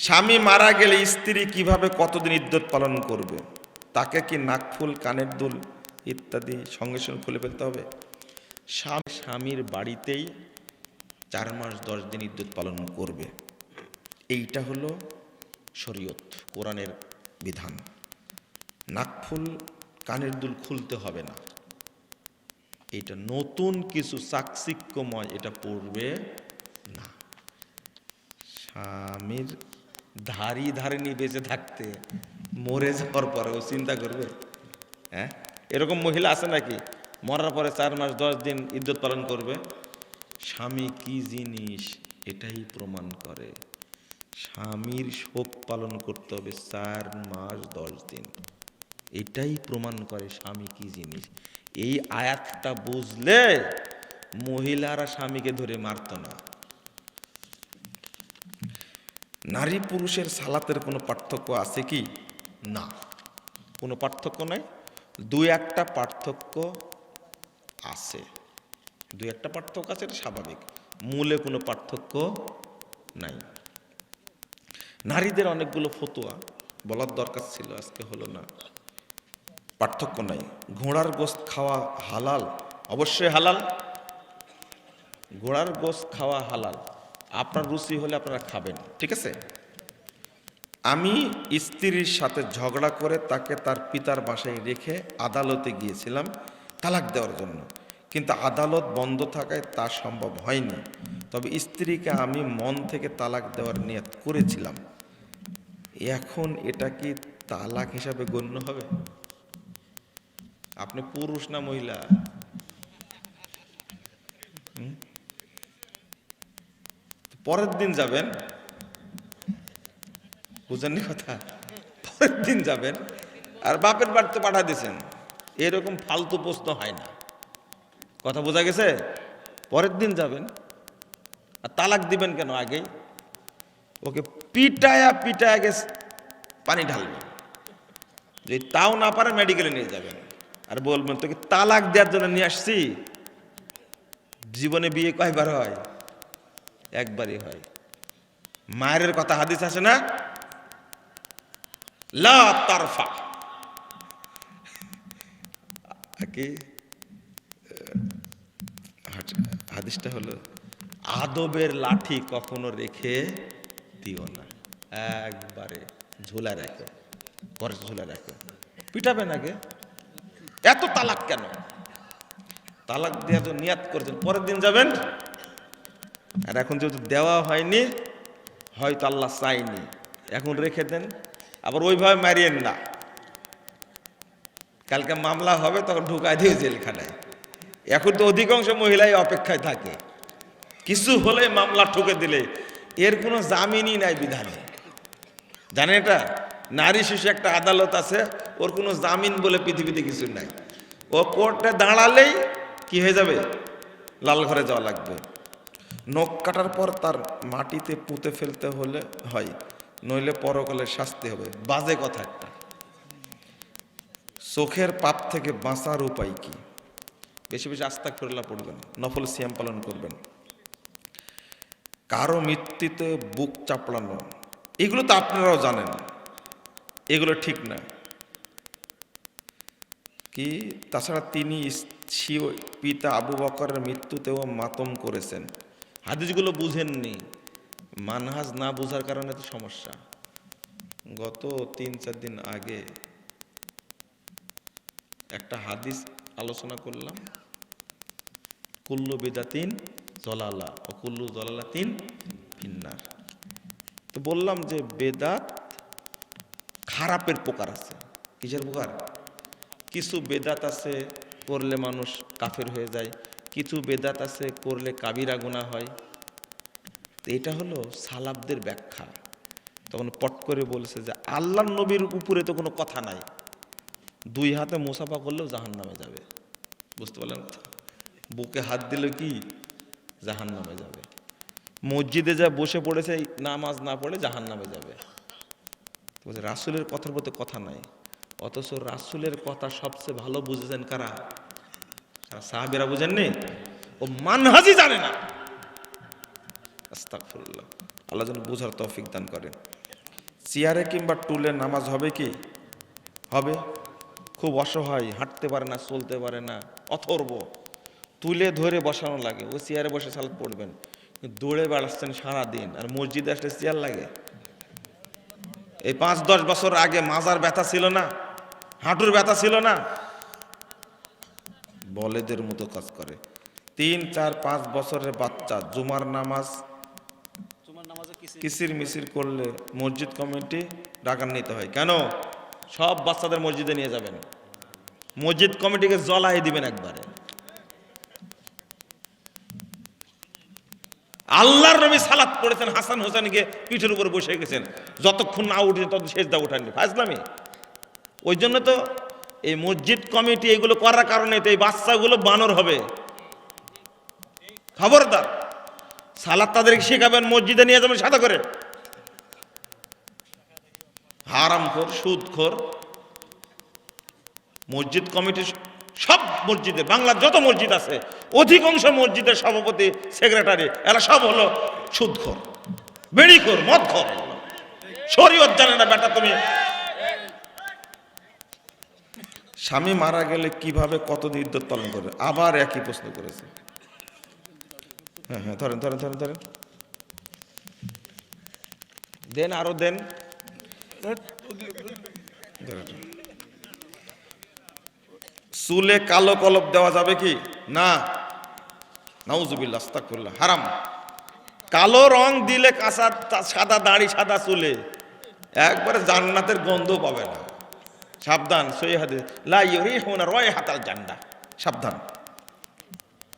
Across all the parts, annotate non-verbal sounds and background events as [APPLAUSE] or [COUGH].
স্বামী মারা গেলে স্ত্রী কীভাবে কতদিন ইদ্যত পালন করবে? তাকে কি নাকফুল কানের দুল ইত্যাদি সঙ্গে সঙ্গে খুলে ফেলতে হবে? স্বামী স্বামীর বাড়িতেই চার মাস, দশ দিন ইদ্যুৎ পালন করবে। এইটা হলো শরীয়ত, কোরআনের বিধান। নাকফুল কানের দুল খুলতে হবে না। এটা নতুন কিছু চাকচিক্যময় এটা পড়বে না। স্বামীর ধারি ধারিনি বেঁচে থাকতে, মরে যাওয়ার পরে ও চিন্তা করবে? হ্যাঁ? এরকম মহিলা আছে নাকি? মরার পরে চার মাস, দশ দিন ইজ্জত পালন করবে? স্বামী কি জিনিস? এটাই প্রমাণ করে। স্বামীর শোক পালন করতে হবে চার মাস, দশ দিন। এটাই প্রমাণ করে স্বামী কি জিনিস। এই আয়াতটা বুঝলে মহিলারা স্বামীকে ধরে মারত না। নারী পুরুষের সালাতের কোনো পার্থক্য আছে কি? না। কোনো পার্থক্য নাই? দুই একটা পার্থক্য আছে। দুই একটা পার্থক্য আছে এটা স্বাভাবিক। মূলে কোনো পার্থক্য নাই। নারীদের অনেকগুলো ফতোয়া বলার দরকার ছিল, আজকে হলো না। পার্থক্য নাই। ঘোড়ার গোস্ত খাওয়া হালাল? অবশ্যই হালাল। ঘোড়ার গোস্ত খাওয়া হালাল। আপনার রুচি হলে আপনারা খাবেন, ঠিক আছে? আমি স্ত্রীর সাথে ঝগড়া করে তাকে তার পিতার বাসায় রেখে আদালতে গিয়েছিলাম তালাক দেওয়ার জন্য। কিন্তু আদালত বন্ধ থাকায় তা সম্ভব হয়নি। তবে স্ত্রীকে আমি মন থেকে তালাক দেওয়ার নিয়ত করেছিলাম। এখন এটা কি তালাক হিসাবে গণ্য হবে? আপনি পুরুষ না মহিলা? পরের দিন যাবেন। বুঝেননি কথা? পরের দিন যাবেন, আর বাপের বাড়িতে পাঠা দিয়েছেন। এরকম ফালতু প্রশ্ন হয় না। কথা বোঝা গেছে? পরের দিন যাবেন, আর তালাক দিবেন কেন আগেই ওকে পিটায়া পিটায়া গেছে পানি ঢালবেন যদি তাও না পারে মেডিকেলে নিয়ে যাবেন। আর বলবেন, তোকে তালাক দেওয়ার জন্য নিয়ে আসছি। জীবনে বিয়ে কয়বার হয়? একবারই হয়। মায়ের কথা হাদিস আছে না? কি? হাদিসটা হলো, আদবের লাঠি কখনো রেখে দিও না। একবারে ঝোলা রাখো, পরে ঝোলা রাখো। পিটাবে নাকি এত তালাক কেন? তালাক দেওয়া তো নিয়াত করেছেন, পরের দিন যাবেন? আর এখন যেহেতু দেওয়া হয়নি, হয়তো আল্লাহ চাইনি এখন রেখে দেন, আবার ওইভাবে মারিয়েন না। কালকে মামলা হবে, তখন ঢুকাই দিয়ে জেলখানায়। এখন তো অধিকাংশ মহিলাই অপেক্ষায় থাকে। কিছু হলে মামলা ঠুকে দিলে, এর কোনো জামিনই নাই বিধানে। জানেন এটা? নারী শিশু একটা আদালত আছে, ওর কোনো জামিন বলে পৃথিবীতে কিছু নাই। ও কোর্টে দাঁড়ালেই কি হয়ে যাবে? লাল ঘরে যাওয়া লাগবে। নখ কাটার পর তার মাটিতে পুঁতে ফেলতে হলে হয়, নইলে পরকালে শাস্তি হবে। বাজে কথা একটা। চোখের পাপ থেকে বাঁচার উপায় কি? বেশি বেশি আস্তা ফেরলা পড়বেন, নফল সিয়াম পালন করবেন। কারও মৃত্যুতে বুক চাপড়ানো, এগুলো তো আপনারাও জানেন। এগুলো ঠিক না। কি? তাছাড়া তিনি পিতা আবু বকরের মৃত্যুতেও মাতম করেছেন। হাদিসগুলো বুঝেননি। মানহাজ না বোঝার কারণে তো সমস্যা। গত তিন, চার দিন আগে একটা হাদিস আলোচনা করলাম। কুল্লু বেদাতিন জলালা, ও কুল্লু জলালাতিন ফিন্নার। তো বললাম যে বেদাত খারাপের প্রকার আছে। কিসের প্রকার? কিছু বেদাত আছে পড়লে মানুষ কাফের হয়ে যায় কিছু বেদাত আছে, করলে কাবিরা গুণা হয়। তো এটা হলো সালাবদের ব্যাখ্যা। তখন পট করে বলছে যে আল্লাহ নবীর উপরে তো কোনো কথা নাই। দুই হাতে মোসাফা করলেও জাহান নামে যাবে। বুঝতে পারলেন? বুকে হাত দিলে কি? জাহান নামে যাবে। মসজিদে যা বসে পড়েছে নামাজ না পড়ে জাহান নামে যাবে রাসূলের কথার মধ্যে কথা নাই। অথচ রাসূলের কথা সবচেয়ে ভালো বুঝেছেন কারা? কারা সাহাবিরা বুঝেননি ও মানহাজি জানে না। আস্তাগফিরুল্লাহ। আল্লাহ যেন বোঝার তৌফিক দান করেন। চেয়ারে কিংবা টুলে নামাজ হবে কি? হবে। খুব অসহায়, হাঁটতে পারে না, চলতে পারে না, অথর্ব। তুলে ধরে বসানো লাগে। ও চেয়ারে বসে সালাদ পড়বেন। দৌড়ে বেড়াচ্ছেন সারাদিন। আর মসজিদে আসলে চেয়ার লাগে। এই পাঁচ দশ বছর আগে মাজার ব্যথা ছিল না? হাঁটুর ব্যথা ছিল না? বলেদের মতো কাজ করে। তিন চার পাঁচ বছরের বাচ্চা জুমার নামাজ কিসির মিসির করলে মসজিদ কমিটি ডাকার নিতে হয়। কেন? সব বাচ্চাদের মসজিদে নিয়ে যাবেন। মসজিদ কমিটিকে জ্বলাই দিবেন একবারে। আল্লাহর নবী সালাত পড়েছেন হাসান হোসেনকে পিঠের উপর বসে গেছেন। যতক্ষণ না উঠে তত শেষ দা উঠাননি। ফাজলামি ওই জন্য তো এই মসজিদ কমিটি এগুলো করার কারণে তো এই বাচ্চাগুলো বানর হবে। খবরদার। সালাদ তাদেরকে শেখাবেন, মসজিদে নিয়ে যাবেন সাদা করে। হারাম খোর সুদ খোর মসজিদ কমিটির সব মসজিদে, বাংলার যত মসজিদ আছে, অধিকাংশ মসজিদের সভাপতি, সেক্রেটারি, এরা সব হলো সুদখোর, বেড়িখোর, মদখোর। শরীয়ত জানে না বেটা তুমি স্বামী মারা গেলে কীভাবে কতদিন ইদ্যত পালন করে আবার একই প্রশ্ন করেছে। হ্যাঁ হ্যাঁ ধরেন ধরেন ধরেন দেন আরও দেন। চুলে কালো কলপ দেওয়া যাবে কি? না। নাউজুবিল্লাহ, আস্তাগফিরুল্লাহ, হারাম। কালো রং দিলে কাঁচা, সাদা দাড়ি, সাদা চুলে। একবারে জান্নাতের গন্ধ পাবে না। সাবধান সই হাদিস। লা ইউরিহুনা রায়হাতাল জান্নাহ। সাবধান।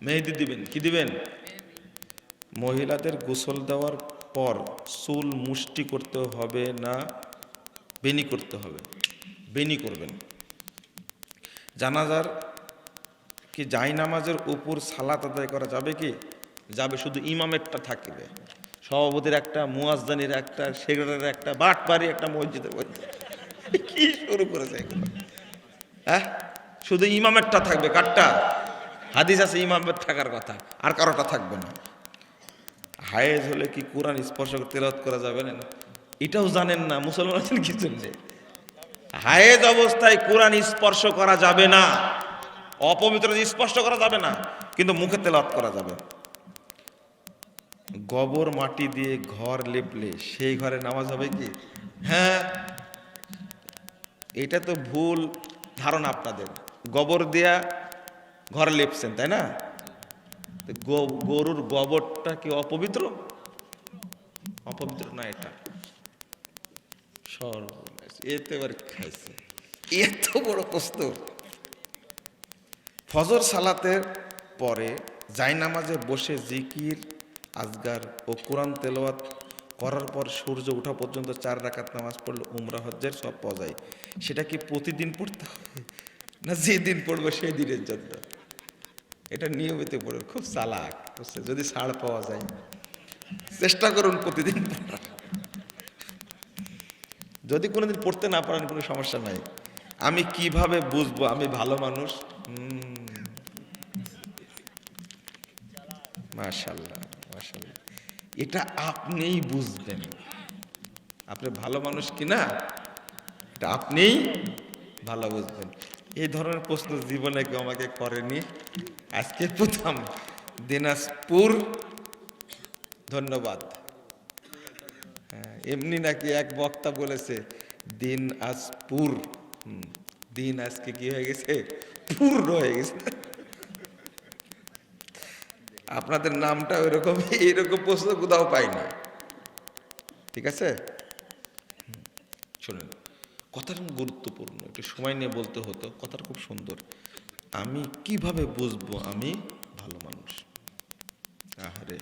মেহেদি দিবেন, কি দিবেন? মহিলাদের গোসল দেওয়ার পর চুল মুষ্টি করতে হবে না বেনি করতে হবে। বেনি করবেন। জানাজার কি জাই নামাজের উপর সালাত আদায় করা যাবে কি? যাবে শুধু ইমামেরটা থাকবে। সভাপতির একটা মুয়াজদানির একটা, সেক্রেটারির একটা বাটপারি একটা মসজিদের মধ্যে। কি শুরু করেছে হ্যাঁ? শুধু ইমামেরটা থাকবে, কারটা? হাদিস আছে ইমামের থাকার কথা, আর কারোটা থাকবে না। হায়েজ হলে কি কোরআন স্পর্শ তেলাওয়াত করা যাবে না? এটাও জানেন না, মুসলমান আছেন কি জন্যে হায়েজ অবস্থায় কোরআন স্পর্শ করা যাবে না। অপবিত্র স্পর্শ করা যাবে না, কিন্তু মুখে তেলাওয়াত করা যাবে। গোবর মাটি দিয়ে ঘর লেপলে সেই ঘরে নামাজ হবে কি? হ্যাঁ? এটা তো ভুল ধারণা আপনাদের। গোবর দেয়া ঘর লেপছেন, তাই না? গরুর গোবরটা কি অপবিত্র? অপবিত্র না এটা? খাইছে। এত বড় প্রশ্ন। ফজর সালাতের পরে জায়নামাজে বসে জিকির, আজগার ও কোরআন তেলাওয়াত করার পর সূর্য ওঠা পর্যন্ত চার রাকাত নামাজ পড়লে উমরা হজ্জের সব পাওয়া যায়। সেটা কি প্রতিদিন পড়তে হবে? না যেদিন পড়ব সেই দিনের জন্য? এটা নিয়মিত পড়বে খুব চালাক, বুঝছে? যদি ছাড় পাওয়া যায়। চেষ্টা করুন প্রতিদিন পড়ার। যদি কোনোদিন পড়তে না পারেন, কোনো সমস্যা নাই। আমি কীভাবে বুঝব? আমি ভালো মানুষ? মাশাল্লাহ মাশাল্লাহ। এটা আপনিই বুঝবেন। আপনি ভালো মানুষ কিনা এটা আপনিই ভালো বুঝবেন। এই ধরনের প্রশ্ন জীবনে কেউ আমাকে করেনি। আজকে প্রথম দিনাজপুর। ধন্যবাদ। এমনি নাকি এক বক্তা বলেছে দিন আজ পুর দিন আজকে কি হয়ে গেছে? পূর্ণ হয়ে গেছে। আপনাদের নামটা ওইরকম, এইরকম প্রশ্ন কোথাও পাই না। ঠিক আছে? শুনেন, কথাটা গুরুত্বপূর্ণ, একটু সময় নিয়ে বলতে হতো, কথাটা খুব সুন্দর। আমি কীভাবে বুঝব আমি ভালো মানুষ? আহারে।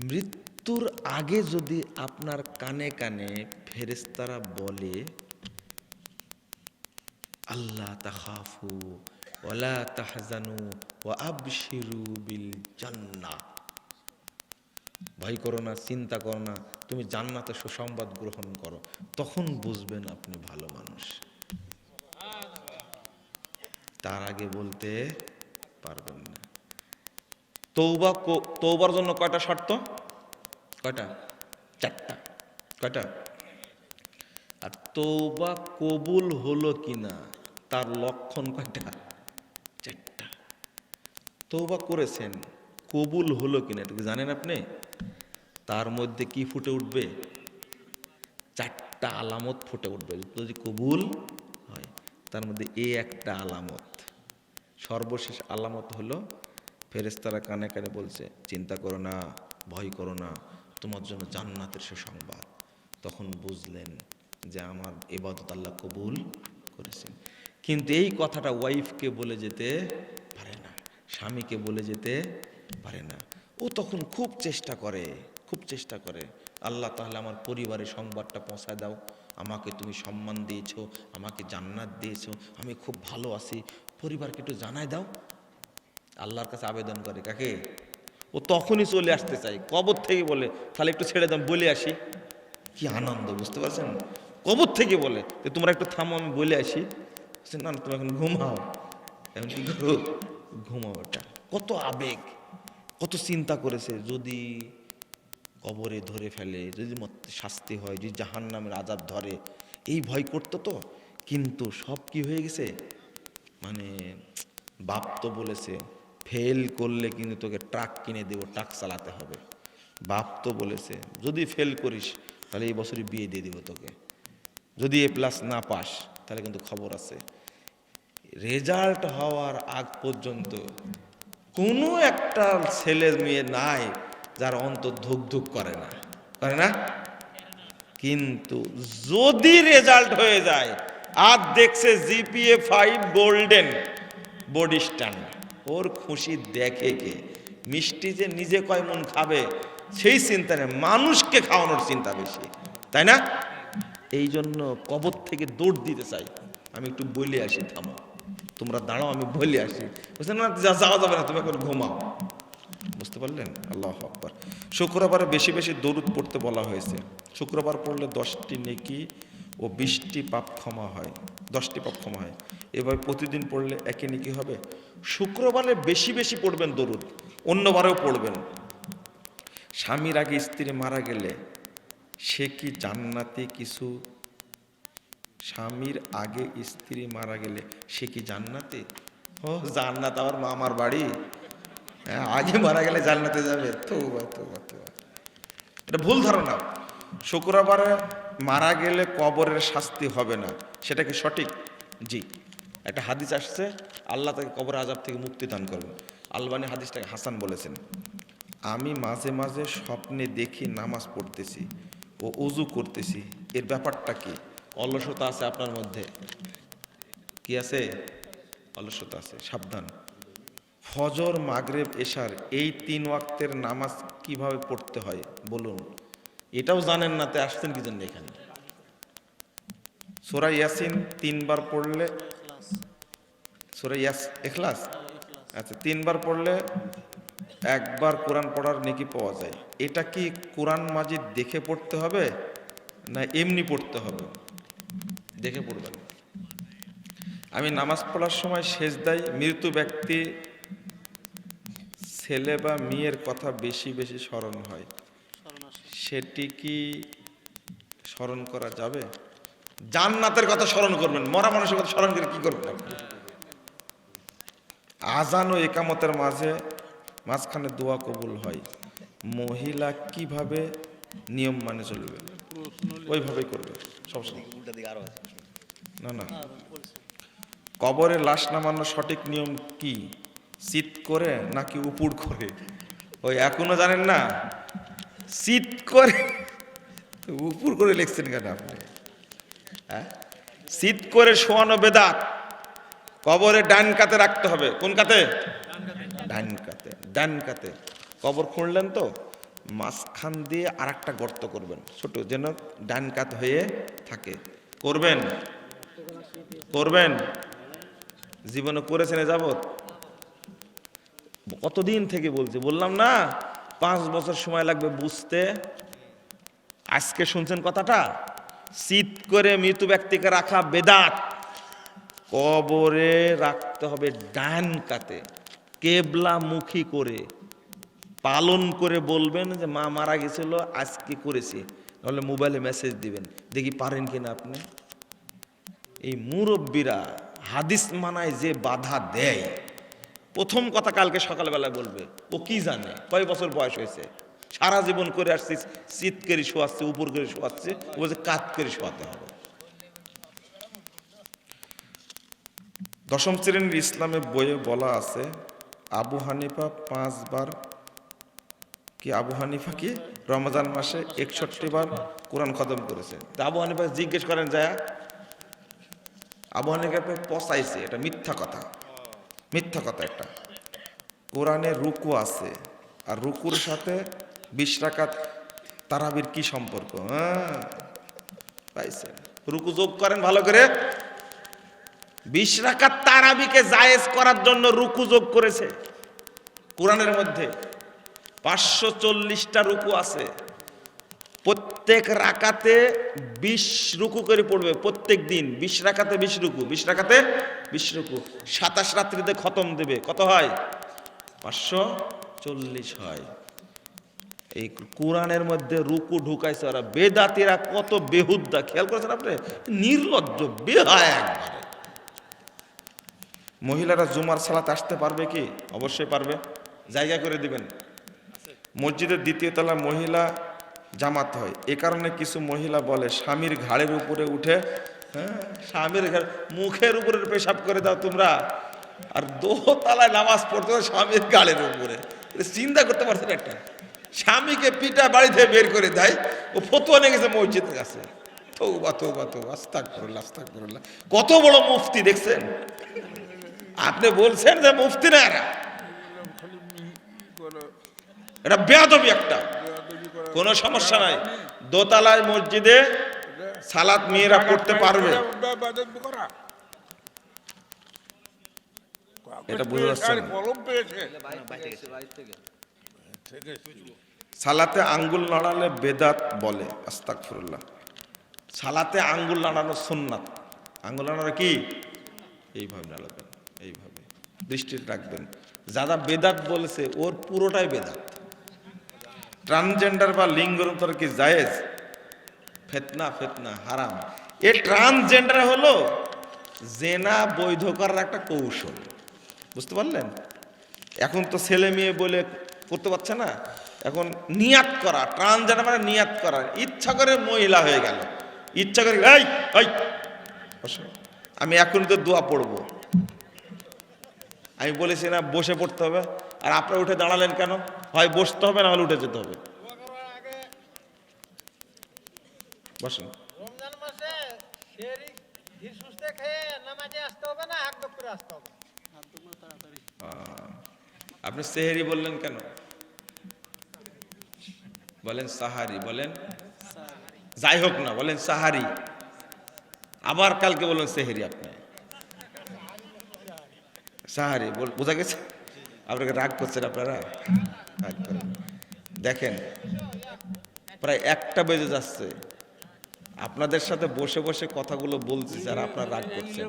মৃত্যুর আগে যদি আপনার কানে কানে ফেরেস্তারা বলে আল্লাহ তাহাফু ওলা তাহজানু ও ভয় করো না, চিন্তা করো না, তুমি জান্নাতে সুসংবাদ গ্রহণ করো। তখন বুঝবেন আপনি ভালো মানুষ। তার আগে বলতে পারবেন না। তৌবা তৌবার জন্য কয়টা শর্ত? কয়টা? চারটা। কয়টা? আর তৌবা কবুল হলো কিনা, তার লক্ষণ কয়টা? তৌবা করেছেন, কবুল হলো কিনা এটা জানেন আপনি? তার মধ্যে কি ফুটে উঠবে? চারটা আলামত ফুটে উঠবে। যদি কবুল হয়, তার মধ্যে এ একটা আলামত। সর্বশেষ আলামত হলো ফেরেস্তারা কানে কানে বলছে, চিন্তা করো না, ভয় করো না, তোমার জন্য জান্নাতের সুসংবাদ। তখন বুঝলেন যে আমার এবাদত আল্লাহ কবুল করেছেন। কিন্তু এই কথাটা ওয়াইফকে বলে যেতে স্বামীকে বলে যেতে পারে না। ও তখন খুব চেষ্টা করে, খুব চেষ্টা করে। আল্লাহ তাহলে আমার পরিবারের সংবাদটা পৌঁছায় দাও। আমাকে তুমি সম্মান দিয়েছ, আমাকে জান্নাত দিয়েছ, আমি খুব ভালো আছি। পরিবারকে একটু জানাই দাও। আল্লাহর কাছে আবেদন করে, কাকে? ও তখনই চলে আসতে চাই কবর থেকে বলে, তাহলে একটু ছেড়ে দাম বলে আসি। কি আনন্দ, বুঝতে পারছেন? কবর থেকে বলে তোমরা একটু থামো, আমি বলে আসি। না তুমি এখন ঘুমাও। এখন কি করো ঘুমাও ওটা কত আবেগ, কত চিন্তা করেছে, যদি কবরে ধরে ফেলে, যদি শাস্তি হয়, যদি জাহান নামের আজাব ধরে, এই ভয় করতো তো? কিন্তু সব কি হয়ে গেছে? মানে বাপ তো বলেছে, ফেল করলে কিন্তু তোকে ট্রাক কিনে দেবো, ট্রাক চালাতে হবে। বাপ তো বলেছে, যদি ফেল করিস, তাহলে এই বছরই বিয়ে দিয়ে দেবো তোকে। যদি এ প্লাস না পাস, তাহলে কিন্তু খবর আছে। রেজাল্ট হওয়ার আগ পর্যন্ত কোনো একটা ছেলে মেয়ে নাই যার অন্তর ধুক ধুক করে না। করে না? কিন্তু যদি রেজাল্ট হয়ে যায়, আর দেখছে GPA five golden body stand, ওর খুশি দেখে কে? মিষ্টি যে নিজে কয় মন খাবে, সেই চিন্তা নেই, মানুষকে খাওয়ানোর চিন্তা বেশি, তাই না? এই জন্য কবর থেকে দৌড় দিতে চাই। আমি একটু বলে আসি, থামো। তোমরা দাঁড়াও, আমি বলে আসি। বুঝলেন না, যা- যাওয়া যাবে না, তুমি এখন ঘুমাও। বুঝতে পারলেন? আল্লাহ আকবর। শুক্রবারে বেশি বেশি দরুদ পড়তে বলা হয়েছে। শুক্রবার পড়লে দশটি নেকি ও বিশটি পাপ ক্ষমা হয়। দশটি পাপ ক্ষমা হয়। এবার প্রতিদিন পড়লে একে নেকি হবে? শুক্রবারে বেশি বেশি পড়বেন দরুদ, অন্যবারেও পড়বেন। স্বামীর আগে স্ত্রী মারা গেলে সে কি জান্নাতে কিছু স্বামীর আগে স্ত্রী মারা গেলে সে কি জান্নাতে? ও জান্নাত আমার মামার বাড়ি? হ্যাঁ, আগে মারা গেলে জান্নাতে যাবে। তো এটা ভুল ধারণা। শুক্রবারে মারা গেলে কবরের শাস্তি হবে না। সেটা কি সঠিক? জি। একটা হাদিস আসছে আল্লাহ তাকে কবর আজাব থেকে মুক্তি দান করবে আলবানি হাদিসটাকে হাসান বলেছেন আমি মাঝে মাঝে স্বপ্নে দেখি নামাজ পড়তেছি ও উজু করতেছি। এর ব্যাপারটা কি? অলসতা আছে আপনার মধ্যে? কি আছে? অলসতা আছে, সাবধান। ফজর, মাগরেব, এশার, এই তিন ওয়াক্তের নামাজ কীভাবে পড়তে হয়? বলুন। এটাও জানেন না, তে আসছেন কি জন্য এখানে? সোরা ইয়াসিন তিনবার পড়লে সোরা ইয়াস এখলাস আচ্ছা তিনবার পড়লে একবার কোরআন পড়ার নেকি পাওয়া যায়। এটা কি কোরআন মাজিদ দেখে পড়তে হবে না এমনি পড়তে হবে? দেখে পড়বেন। আমি নামাজ পড়ার সময় শেষ দেয় মৃত্যু ব্যক্তি ছেলে বা মেয়ের কথা বেশি বেশি স্মরণ হয়। সেটি কি স্মরণ করা যাবে? জান্নাতের কথা স্মরণ করবেন, মরা মানুষের কথা স্মরণ করে কি করবেন আজান ও একামতের মাঝে মাঝখানে দোয়া কবুল হয়। মহিলা কীভাবে নিয়ম মানে চলবে ওইভাবেই করবে সবসময় না না। হ্যাঁ কবরে লাশ নামানোর সঠিক নিয়ম কি? শীত করে নাকি উপুর করে? ওই এখনও জানেন না? শীত করে [LAUGHS] উপুর করে লিখছেন কেন আপনি? হ্যাঁ? শীত করে শোয়ানো বেদাত। কবরে ডান কাতে রাখতে হবে। কোন কাতে? ডান কাতে। ডান কাতে। কবর খুঁড়লেন তো? মাঝখান দিয়ে আর একটা গর্ত করবেন। ছোট যেন ডান কাত হয়ে থাকে। করবেন? করবেন? জীবনে করেছেন এ যাবত কতদিন থেকে বলছি? বললাম না, পাঁচ বছর সময় লাগবে বুঝতে। আজকে শুনছেন কথাটা? শীত করে মৃত ব্যক্তিকে রাখা বেদাত। কবরে রাখতে হবে ডান কাতে কেবলা মুখী করে। পালন করে বলবেন যে, মা মারা গেছিল, আজকে করেছি। নাহলে মোবাইলে মেসেজ দিবেন। দেখি পারেন কিনা আপনি। এই মুরব্বীরা হাদিস মানায় যে বাধা দেয়, প্রথম কথা কালকে সকালবেলা বলবে, ও কি জানে? কয় বছর বয়স হয়েছে? সারা জীবন করে আসছি শীত করে শোয়াচ্ছে, উপর করে শোয়াচ্ছে, ও বলছে, কাত করে শোয়াতে হবে। দশম শ্রেণির ইসলামে বইয়ে বলা আছে, আবু হানিফা পাঁচবার কি আবু হানিফা কি রমজান মাসে একষট্টি বার কোরআন খতম করেছে? আবু হানিফা জিজ্ঞেস করেন যায় আবু হানিফাকে পচাইছে, এটা মিথ্যা কথা। মিথ্যা কথা একটা কোরআনে রুকু আছে, আর রুকুর সাথে বিশ রাকাত তারাবির কি সম্পর্ক হ্যাঁ? পাইছে। রুকু যোগ করেন ভালো করে। বিশ রাকাত তারাবিকে জায়েজ করার জন্য রুকু যোগ করেছে। কোরআনের মধ্যে পাঁচশো চল্লিশটা রুকু আছে। প্রত্যেক রাকাতে বিশ রুকু করে পড়বে, প্রত্যেক দিন। বিশ রাকাতে বিশ রুকু, বিশ রাকাতে বিশ রুকু। সাতাশ রাত্রিতে খতম দেবে, কত হয়? পাঁচশো চল্লিশ হয়। এই কোরআনের মধ্যে রুকু ঢুকাইছে ওরা। বেদাতিরা কত বেহুদ্দা খেয়াল করেছেন আপনি? নির্লজ্জ, বেহায় একবারে। মহিলারা জুমার সালাতে আসতে পারবে কি? অবশ্যই পারবে। জায়গা করে দিবেন। মসজিদের দ্বিতীয় তলা মহিলা জামাত হয়। এ কারণে কিছু মহিলা বলে স্বামীর ঘাড়ের উপরে উঠে হ্যাঁ স্বামীর ঘাড় মুখের উপরে পেশাব করে দাও তোমরা। আর দোতলায় নামাজ পড়তে স্বামীর গালের উপরে। চিন্তা করতে পারছেন একটা। স্বামীকে পিটা বাড়িতে বের করে দেয়। ও ফতুয়া নিয়ে গেছে মসজিদের কাছে। তৌবা তৌবা তৌবা আস্তাক করল্লা আস্তাক করল্লা কত বড় মুফতি দেখছেন? আপনি বলছেন যে মুফতি না এরা। এটা বেয়াদবি একটা। কোনো সমস্যা নাই। দোতলায় মসজিদে সালাত মেয়েরা করতে পারবে। এটা সালাতে আঙ্গুল নাড়ালে বেদাত বলে আস্তাকফিরুল্লাহ সালাতে আঙ্গুল নাড়ানো সুন্নাত। আঙ্গুল নাড়ানো কি? এইভাবে নাড়াবেন, এইভাবে। দৃষ্টি রাখবেন। যারা বেদাত বলেছে, ওর পুরোটাই বেদাত। ট্রান্সজেন্ডার বা লিঙ্গ লিঙ্গরন্তর কি জায়েজ? ফেতনা ফেতনা, হারাম। এ ট্রান্সজেন্ডার হলো জেনা বৈধ করার একটা কৌশল। বুঝতে পারলেন? এখন তো ছেলে মেয়ে বলে করতে পারছে না। এখন নিয়াত করা ট্রান্সজেন্ডার মানে নিয়াত করা। ইচ্ছা করে মহিলা হয়ে গেল। ইচ্ছা করে, এই এই। আমি এখন তো দোয়া পড়ব। আমি বলেছি না বসে পড়তে হবে। আর আপনারা উঠে দাঁড়ালেন কেন? হয় বসতে হবে না হলে উঠে যেতে হবে। বসুন। রমজান মাসে শেরি ধীর সুস্থে খেয়ে নামাজে আসতে হবে না হাত করে আসতে হবে। আপনি সেহেরি বললেন কেন? বলেন সাহারি বলেন যাই হোক না বলেন সাহারি। আবার কালকে বললেন সেহেরি আপনি। সাহারি বল- বোঝা গেছে? আপনাকে রাগ করছেন আপনারা? রাগ করেন। দেখেন প্রায় একটা বেজে যাচ্ছে। আপনাদের সাথে বসে বসে কথাগুলো বলছি আর আপনারা রাগ করছেন।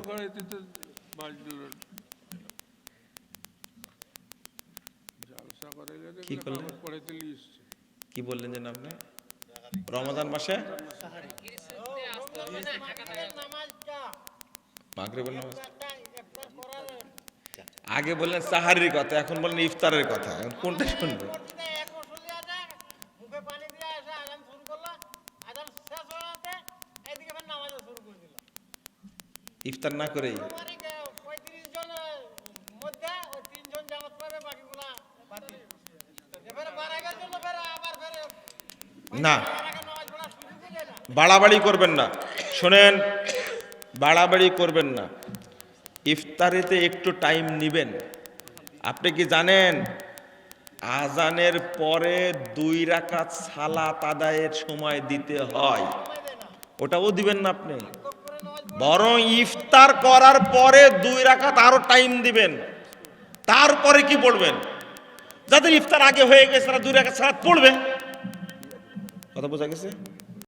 কি করলেন? কি বললেন যেন আপনি? রমাদান মাসে? মাগরিবের নামাজ ইফতার করার আগে বললেন সাহারির কথা, এখন বললেন ইফতারের কথা, কোনটা শুনবে? ইফতার না করেই? না। বাড়াবাড়ি করবেন না। শোনেন, বাড়াবাড়ি করবেন না। ইফতারিতে একটু টাইম নিবেন। আপনি কি জানেন, আজানের পরে দুই রাকাত সালাত আদায়ের সময় দিতে হয়। ওটাও দিবেন না আপনি। বরং ইফতার করার পরে দুই রাকাত আরও টাইম দিবেন। তারপরে কি পড়বেন? যাদের ইফতার আগে হয়ে গেছে, তারা দুই রাকাত সালাত পড়বে। কথা বোঝা গেছে?